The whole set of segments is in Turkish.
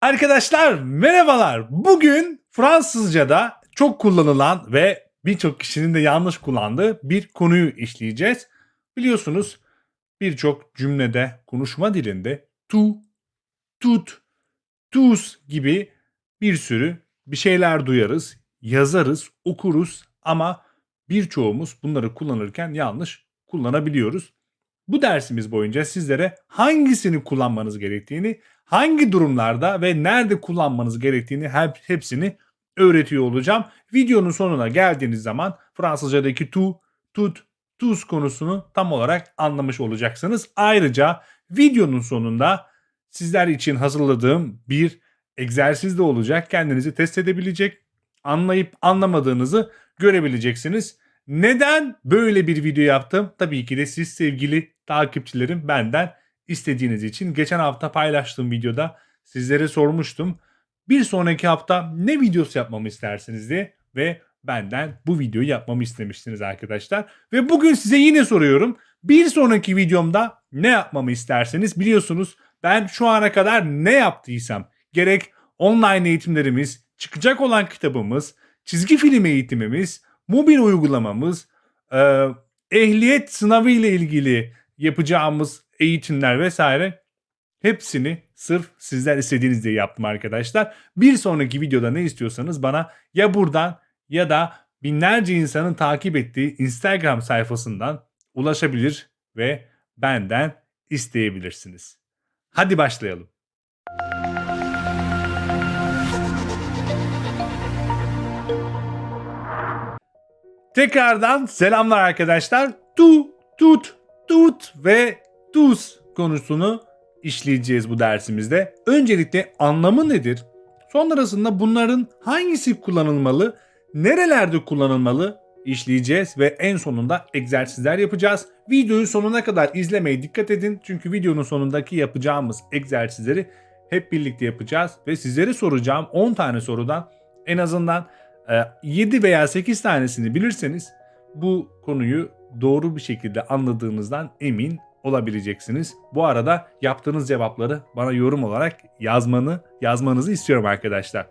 Arkadaşlar merhabalar. Bugün Fransızca'da çok kullanılan ve birçok kişinin de yanlış kullandığı bir konuyu işleyeceğiz. Biliyorsunuz birçok cümlede, konuşma dilinde tu, tut, tous gibi bir sürü bir şeyler duyarız, yazarız, okuruz ama birçoğumuz bunları kullanırken yanlış kullanabiliyoruz. Bu dersimiz boyunca sizlere hangisini kullanmanız gerektiğini, hangi durumlarda ve nerede kullanmanız gerektiğini hep hepsini öğretiyor olacağım. Videonun sonuna geldiğiniz zaman Fransızcadaki tu, tut, tuz konusunu tam olarak anlamış olacaksınız. Ayrıca videonun sonunda sizler için hazırladığım bir egzersiz de olacak. Kendinizi test edebilecek, anlayıp anlamadığınızı görebileceksiniz. Neden böyle bir video yaptım? Tabii ki de siz sevgili takipçilerim benden istediğiniz için. Geçen hafta paylaştığım videoda sizlere sormuştum. Bir sonraki hafta ne videosu yapmamı istersiniz diye ve benden bu videoyu yapmamı istemiştiniz arkadaşlar. Ve bugün size yine soruyorum. Bir sonraki videomda ne yapmamı isterseniz biliyorsunuz ben şu ana kadar ne yaptıysam gerek online eğitimlerimiz, çıkacak olan kitabımız, çizgi film eğitimimiz, mobil uygulamamız, ehliyet sınavı ile ilgili yapacağımız eğitimler vesaire hepsini sırf sizler istediğiniz diye yaptım arkadaşlar. Bir sonraki videoda ne istiyorsanız bana ya buradan ya da binlerce insanın takip ettiği Instagram sayfasından ulaşabilir ve benden isteyebilirsiniz. Hadi başlayalım. Tekrardan selamlar arkadaşlar. Tu, tut, tut ve tuz konusunu işleyeceğiz bu dersimizde. Öncelikle anlamı nedir? Sonrasında bunların hangisi kullanılmalı, nerelerde kullanılmalı işleyeceğiz ve en sonunda egzersizler yapacağız. Videoyu sonuna kadar izlemeye dikkat edin. Çünkü videonun sonundaki yapacağımız egzersizleri hep birlikte yapacağız ve sizlere soracağım 10 tane sorudan en azından 7 veya 8 tanesini bilirseniz bu konuyu doğru bir şekilde anladığınızdan emin olabileceksiniz. Bu arada yaptığınız cevapları bana yorum olarak yazmanı yazmanızı istiyorum arkadaşlar.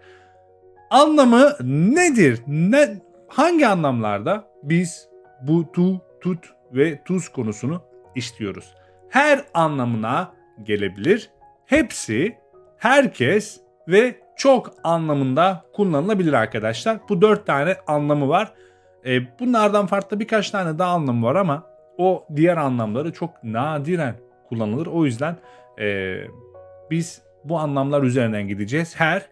Anlamı nedir? Ne hangi anlamlarda biz bu tu, tut ve tuz konusunu işliyoruz? Her anlamına gelebilir. Hepsi, herkes ve çok anlamında kullanılabilir arkadaşlar. Bu dört tane anlamı var. E, bunlardan farklı birkaç tane daha anlamı var ama o diğer anlamları çok nadiren kullanılır. O yüzden e, biz bu anlamlar üzerinden gideceğiz. Her,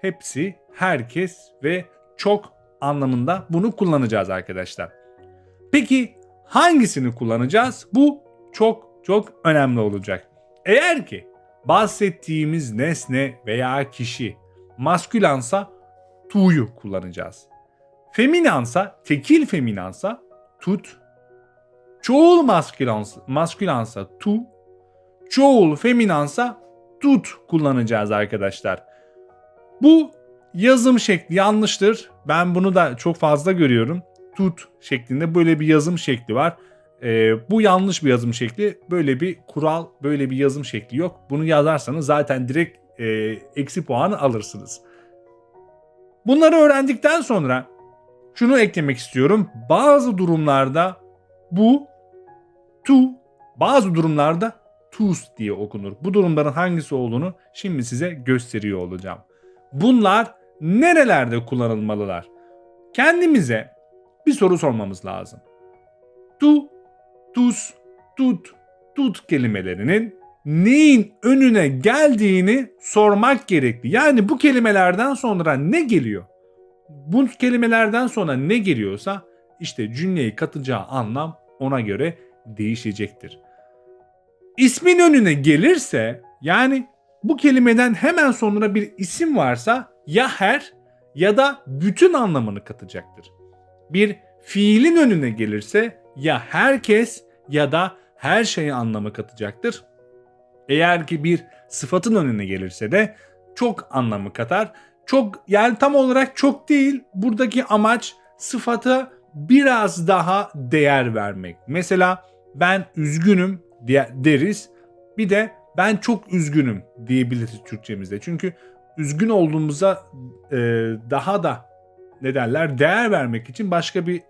hepsi, herkes ve çok anlamında bunu kullanacağız arkadaşlar. Peki hangisini kullanacağız? Bu çok çok önemli olacak. Eğer ki bahsettiğimiz nesne veya kişi maskülansa tu'yu kullanacağız. Feminansa, tekil feminansa tut. Çoğul maskülansa, maskülansa tu. Çoğul feminansa tut kullanacağız arkadaşlar. Bu yazım şekli yanlıştır. Ben bunu da çok fazla görüyorum. Tut şeklinde böyle bir yazım şekli var. Ee, bu yanlış bir yazım şekli. Böyle bir kural, böyle bir yazım şekli yok. Bunu yazarsanız zaten direkt e, eksi puanı alırsınız. Bunları öğrendikten sonra şunu eklemek istiyorum. Bazı durumlarda bu tu, bazı durumlarda tus diye okunur. Bu durumların hangisi olduğunu şimdi size gösteriyor olacağım. Bunlar nerelerde kullanılmalılar? Kendimize bir soru sormamız lazım. Tu, tus, tut, tut kelimelerinin neyin önüne geldiğini sormak gerekli. Yani bu kelimelerden sonra ne geliyor? Bu kelimelerden sonra ne geliyorsa işte cümleyi katacağı anlam ona göre değişecektir. İsmin önüne gelirse yani bu kelimeden hemen sonra bir isim varsa ya her ya da bütün anlamını katacaktır. Bir fiilin önüne gelirse ya herkes ya da her şeyi anlamı katacaktır. Eğer ki bir sıfatın önüne gelirse de çok anlamı katar. Çok yani tam olarak çok değil. Buradaki amaç sıfata biraz daha değer vermek. Mesela ben üzgünüm deriz. Bir de ben çok üzgünüm diyebiliriz Türkçemizde. Çünkü üzgün olduğumuza e, daha da ne derler değer vermek için başka bir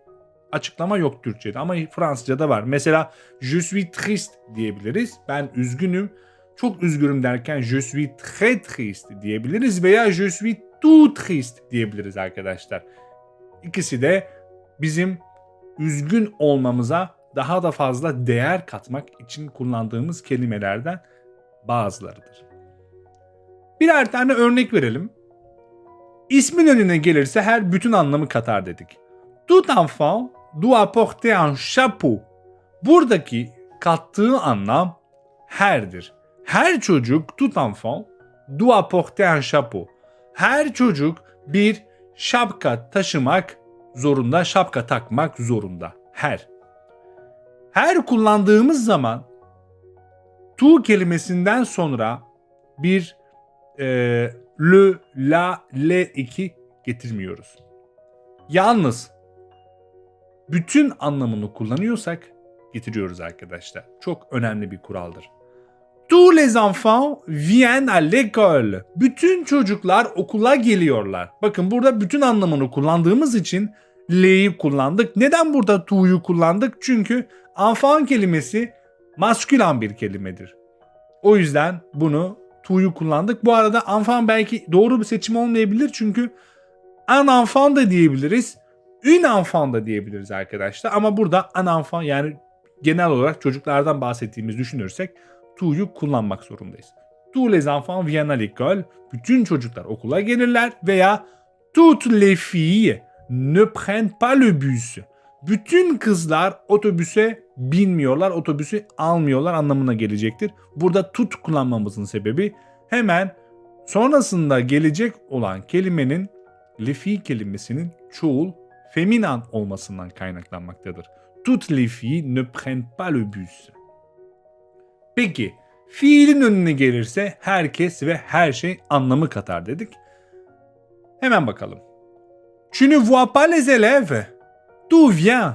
açıklama yok Türkçe'de ama Fransızca'da var. Mesela je suis triste diyebiliriz. Ben üzgünüm. Çok üzgünüm derken je suis très triste diyebiliriz veya je suis tout triste diyebiliriz arkadaşlar. İkisi de bizim üzgün olmamıza daha da fazla değer katmak için kullandığımız kelimelerden bazılarıdır. Birer tane örnek verelim. İsmin önüne gelirse her bütün anlamı katar dedik. Tout enfant doit porter un chapeau. Buradaki kattığı anlam herdir. Her çocuk, tout enfant, doit porter un chapeau. Her çocuk bir şapka taşımak zorunda, şapka takmak zorunda. Her. Her kullandığımız zaman tu kelimesinden sonra bir e, le, la, le iki getirmiyoruz. Yalnız bütün anlamını kullanıyorsak getiriyoruz arkadaşlar. Çok önemli bir kuraldır. Tous les enfants viennent à l'école. Bütün çocuklar okula geliyorlar. Bakın burada bütün anlamını kullandığımız için l'yi kullandık. Neden burada to'yu kullandık? Çünkü enfant kelimesi maskülen bir kelimedir. O yüzden bunu to'yu kullandık. Bu arada enfant belki doğru bir seçim olmayabilir çünkü un enfant da diyebiliriz. Une enfant da diyebiliriz arkadaşlar. Ama burada un enfant yani genel olarak çocuklardan bahsettiğimiz düşünürsek to'yu kullanmak zorundayız. Tous les enfants viennent à l'école. Bütün çocuklar okula gelirler veya toutes les filles ne prennent pas le bus. Bütün kızlar otobüse binmiyorlar, otobüsü almıyorlar anlamına gelecektir. Burada tut kullanmamızın sebebi hemen sonrasında gelecek olan kelimenin filles kelimesinin çoğul feminen olmasından kaynaklanmaktadır. Toutes les filles ne prennent pas le bus. Peki fiilin önüne gelirse herkes ve her şey anlamı katar dedik. Hemen bakalım. Tu ne vois pas les élèves? D'où vient?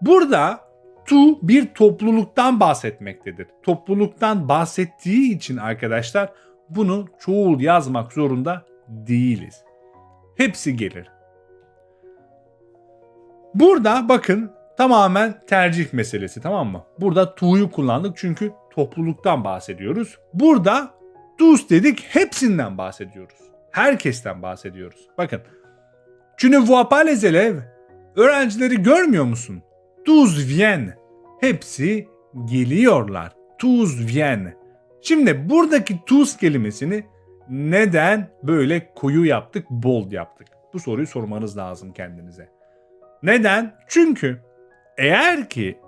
Burada tu bir topluluktan bahsetmektedir. Topluluktan bahsettiği için arkadaşlar bunu çoğul yazmak zorunda değiliz. Hepsi gelir. Burada bakın tamamen tercih meselesi tamam mı? Burada tu'yu kullandık çünkü topluluktan bahsediyoruz. Burada tous dedik hepsinden bahsediyoruz. Herkesten bahsediyoruz. Bakın. Tu ne vois? Öğrencileri görmüyor musun? Tous viennent. Hepsi geliyorlar. Tous viennent. Şimdi buradaki tous kelimesini neden böyle koyu yaptık, bold yaptık? Bu soruyu sormanız lazım kendinize. Neden? Çünkü eğer ki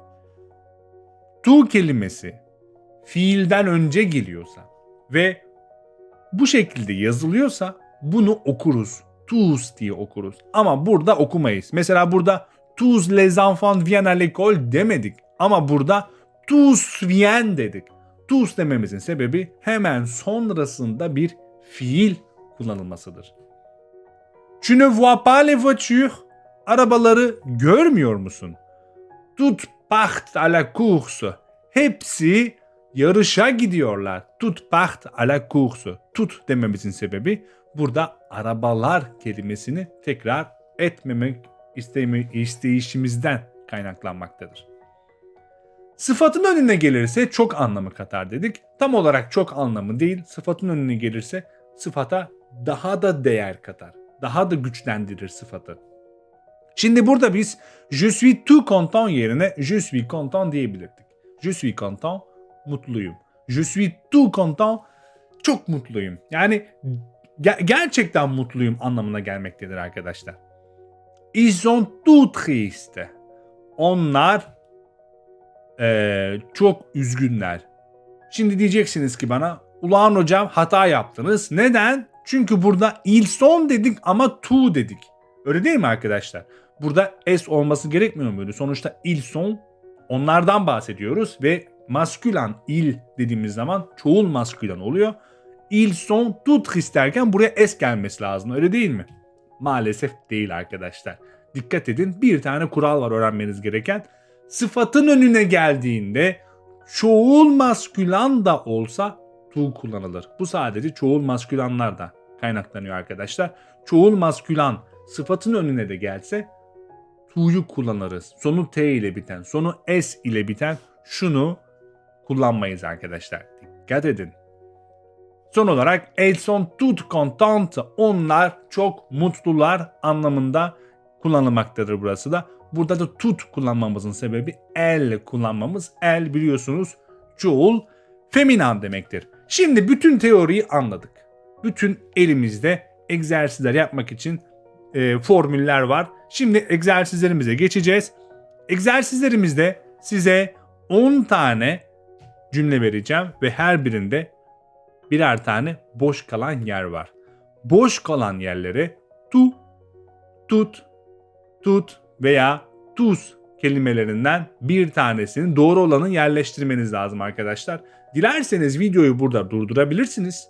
tu kelimesi fiilden önce geliyorsa ve bu şekilde yazılıyorsa bunu okuruz. Tous diye okuruz. Ama burada okumayız. Mesela burada tous les enfants viennent à l'école demedik. Ama burada tous viennent dedik. Tous dememizin sebebi hemen sonrasında bir fiil kullanılmasıdır. Tu ne vois pas les voitures? Arabaları görmüyor musun? Tout part à la course. Hepsi yarışa gidiyorlar. Tout part à la course. Tout dememizin sebebi burada arabalar kelimesini tekrar etmemek istemi, isteyişimizden kaynaklanmaktadır. Sıfatın önüne gelirse çok anlamı katar dedik. Tam olarak çok anlamı değil. Sıfatın önüne gelirse sıfata daha da değer katar. Daha da güçlendirir sıfatı. Şimdi burada biz je suis tout content yerine je suis content diyebilirdik. Je suis content, mutluyum. Je suis tout content, çok mutluyum. Yani ger- gerçekten mutluyum anlamına gelmektedir arkadaşlar. Ils sont tout tristes. Onlar eee, çok üzgünler. Şimdi diyeceksiniz ki bana ulan hocam hata yaptınız. Neden? Çünkü burada ils sont dedik ama tu dedik. Öyle değil mi arkadaşlar? Burada s olması gerekmiyor muydu? Sonuçta ils sont onlardan bahsediyoruz ve maskülen il dediğimiz zaman çoğul maskülen oluyor. Ils sont tout tristes derken buraya s gelmesi lazım öyle değil mi? Maalesef değil arkadaşlar. Dikkat edin bir tane kural var öğrenmeniz gereken. Sıfatın önüne geldiğinde çoğul maskülan da olsa tu kullanılır. Bu sadece çoğul maskülanlarda kaynaklanıyor arkadaşlar. Çoğul maskülan sıfatın önüne de gelse tu'yu kullanırız. Sonu T ile biten, sonu S ile biten şunu kullanmayız arkadaşlar. Dikkat edin. Son olarak elles sont toutes contentes. Onlar çok mutlular anlamında kullanılmaktadır burası da. Burada da tut kullanmamızın sebebi el kullanmamız. El biliyorsunuz çoğul feminen demektir. Şimdi bütün teoriyi anladık. Bütün elimizde egzersizler yapmak için e, formüller var. Şimdi egzersizlerimize geçeceğiz. Egzersizlerimizde size 10 tane cümle vereceğim ve her birinde birer tane boş kalan yer var. Boş kalan yerlere tu, tut, tut veya tuz kelimelerinden bir tanesini doğru olanı yerleştirmeniz lazım arkadaşlar. Dilerseniz videoyu burada durdurabilirsiniz.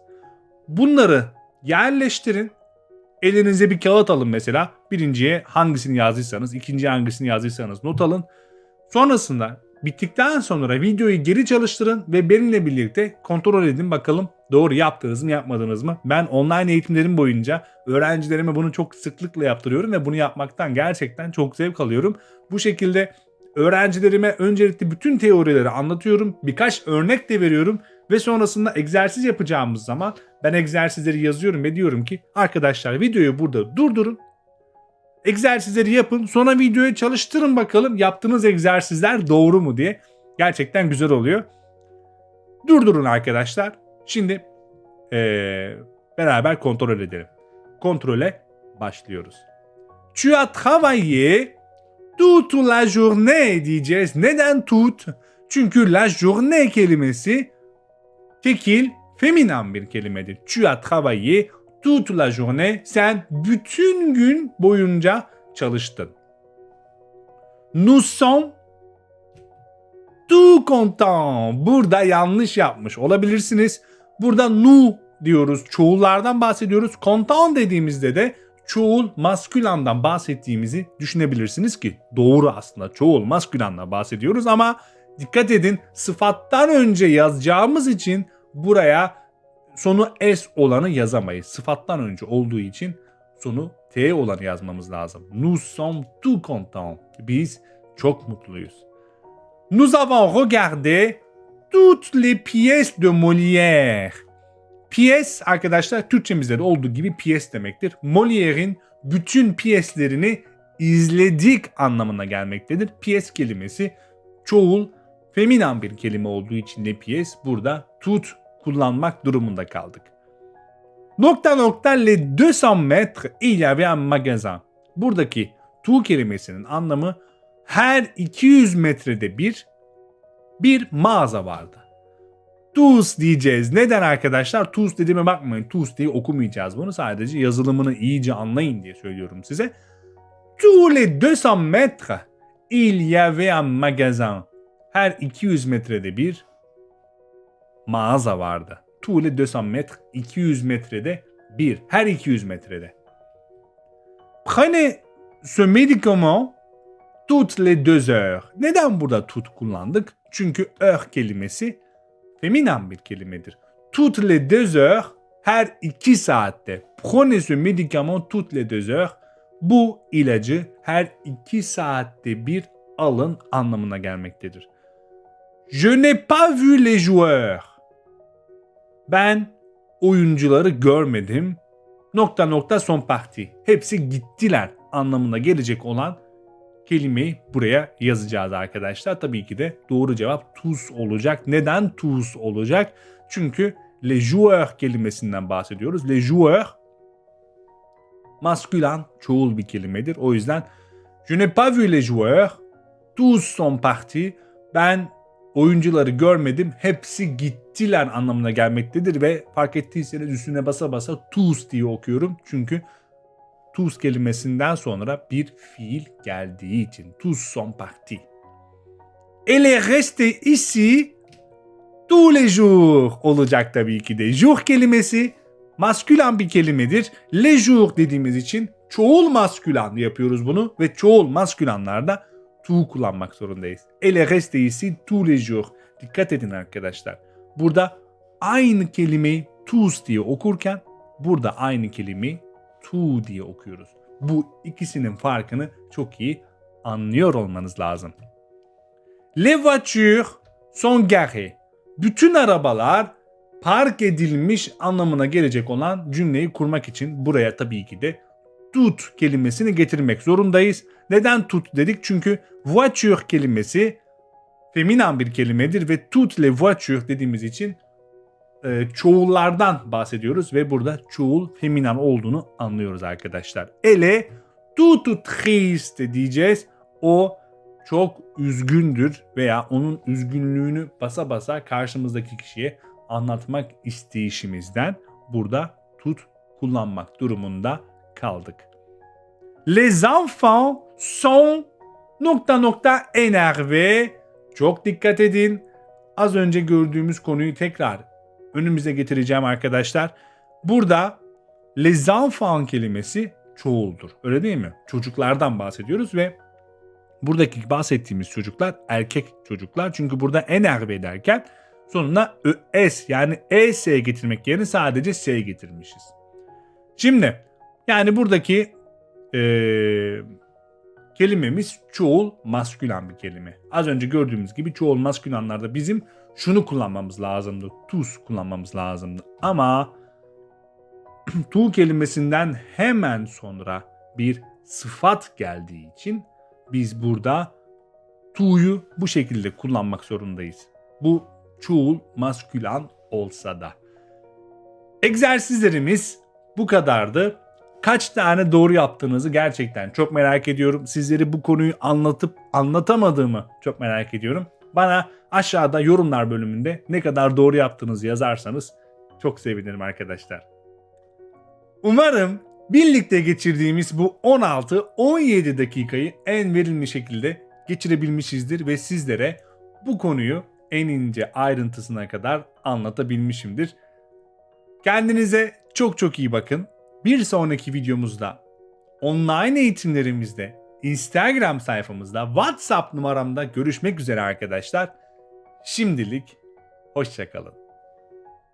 Bunları yerleştirin. Elinize bir kağıt alın mesela. Birinciye hangisini yazdıysanız, ikinciye hangisini yazdıysanız not alın. Sonrasında bittikten sonra videoyu geri çalıştırın ve benimle birlikte kontrol edin bakalım doğru yaptınız mı yapmadınız mı? Ben online eğitimlerim boyunca öğrencilerime bunu çok sıklıkla yaptırıyorum ve bunu yapmaktan gerçekten çok zevk alıyorum. Bu şekilde öğrencilerime öncelikle bütün teorileri anlatıyorum. Birkaç örnek de veriyorum ve sonrasında egzersiz yapacağımız zaman ben egzersizleri yazıyorum ve diyorum ki arkadaşlar videoyu burada durdurun. Egzersizleri yapın sonra videoyu çalıştırın bakalım yaptığınız egzersizler doğru mu diye. Gerçekten güzel oluyor. Durdurun arkadaşlar. Şimdi eee, beraber kontrol edelim. Kontrole başlıyoruz. Tu as travaillé toute la journée diyeceğiz. Neden toute? Çünkü la journée kelimesi tekil, feminen bir kelimedir. Tu as travaillé toute la journée. Sen bütün gün boyunca çalıştın. Nous sommes tout contents. Burada yanlış yapmış olabilirsiniz. Burada nous diyoruz. Çoğullardan bahsediyoruz. Content dediğimizde de çoğul maskülandan bahsettiğimizi düşünebilirsiniz ki doğru aslında çoğul maskülandan bahsediyoruz ama dikkat edin sıfattan önce yazacağımız için buraya sonu s olanı yazamayız. Sıfattan önce olduğu için sonu t olanı yazmamız lazım. Nous sommes tout contents. Biz çok mutluyuz. Nous avons regardé toutes les pièces de Molière. Piyes arkadaşlar Türkçemizde de olduğu gibi piyes demektir. Molière'in bütün piyeslerini izledik anlamına gelmektedir. Piyes kelimesi çoğul feminen bir kelime olduğu için de piyes burada tut kullanmak durumunda kaldık. Nokta nokta les 200 metres il y avait un magasin. Buradaki tu kelimesinin anlamı her 200 metrede bir bir mağaza vardı. Tuz diyeceğiz. Neden arkadaşlar? Tuz dediğime bakmayın. Tuz diye okumayacağız bunu. Sadece yazılımını iyice anlayın diye söylüyorum size. Tous les 200 metres il y avait un magasin. Her 200 metrede bir mağaza vardı. Tous les 200 metres 200 metrede bir. Her 200 metrede. Prenez ce médicament toutes les deux heures. Neden burada tut kullandık? Çünkü heure kelimesi feminen bir kelimedir. Toutes les deux heures her iki saatte. Prenez ce médicament toutes les deux heures. Bu ilacı her iki saatte bir alın anlamına gelmektedir. Je n'ai pas vu les joueurs. Ben oyuncuları görmedim. Nokta nokta son parti. Hepsi gittiler anlamına gelecek olan kelimeyi buraya yazacağız arkadaşlar. Tabii ki de doğru cevap tous olacak. Neden tous olacak? Çünkü les joueurs kelimesinden bahsediyoruz. Les joueurs maskülen çoğul bir kelimedir. O yüzden je n'ai pas vu les joueurs. Tous sont partis. Ben oyuncuları görmedim. Hepsi gittiler anlamına gelmektedir ve fark ettiyseniz üstüne basa basa tous diye okuyorum. Çünkü tous kelimesinden sonra bir fiil geldiği için. Tous sont partis. Elle est restée ici tous les jours olacak tabii ki de. Jour kelimesi maskülen bir kelimedir. Les jours dediğimiz için çoğul maskülen yapıyoruz bunu ve çoğul maskülenlerde tu kullanmak zorundayız. Restée ici tous les jours. Dikkat edin arkadaşlar. Burada aynı kelimeyi tous diye okurken burada aynı kelimeyi tu diye okuyoruz. Bu ikisinin farkını çok iyi anlıyor olmanız lazım. Les voitures sont garées. Bütün arabalar park edilmiş anlamına gelecek olan cümleyi kurmak için buraya tabii ki de tut kelimesini getirmek zorundayız. Neden tut dedik? Çünkü voiture kelimesi feminen bir kelimedir ve toutes les voitures dediğimiz için e, çoğullardan bahsediyoruz ve burada çoğul feminen olduğunu anlıyoruz arkadaşlar. Ele tout triste diyeceğiz. O çok üzgündür veya onun üzgünlüğünü basa basa karşımızdaki kişiye anlatmak isteyişimizden burada tut kullanmak durumunda kaldık. Les enfants sont nokta nokta énervés. Çok dikkat edin. Az önce gördüğümüz konuyu tekrar önümüze getireceğim arkadaşlar. Burada les enfants kelimesi çoğuldur. Öyle değil mi? Çocuklardan bahsediyoruz ve buradaki bahsettiğimiz çocuklar erkek çocuklar. Çünkü burada énervé derken sonuna es yani es getirmek yerine sadece s getirmişiz. Şimdi yani buradaki eee kelimemiz çoğul maskülen bir kelime. Az önce gördüğümüz gibi çoğul maskülenlerde bizim şunu kullanmamız lazımdı. Tus kullanmamız lazımdı. Ama tu kelimesinden hemen sonra bir sıfat geldiği için biz burada tu'yu bu şekilde kullanmak zorundayız. Bu çoğul maskülen olsa da. Egzersizlerimiz bu kadardı. Kaç tane doğru yaptığınızı gerçekten çok merak ediyorum. Sizleri bu konuyu anlatıp anlatamadığımı çok merak ediyorum. Bana aşağıda yorumlar bölümünde ne kadar doğru yaptığınızı yazarsanız çok sevinirim arkadaşlar. Umarım birlikte geçirdiğimiz bu 16-17 dakikayı en verimli şekilde geçirebilmişizdir ve sizlere bu konuyu en ince ayrıntısına kadar anlatabilmişimdir. Kendinize çok çok iyi bakın. Bir sonraki videomuzda online eğitimlerimizde Instagram sayfamızda WhatsApp numaramda görüşmek üzere arkadaşlar. Şimdilik hoşçakalın.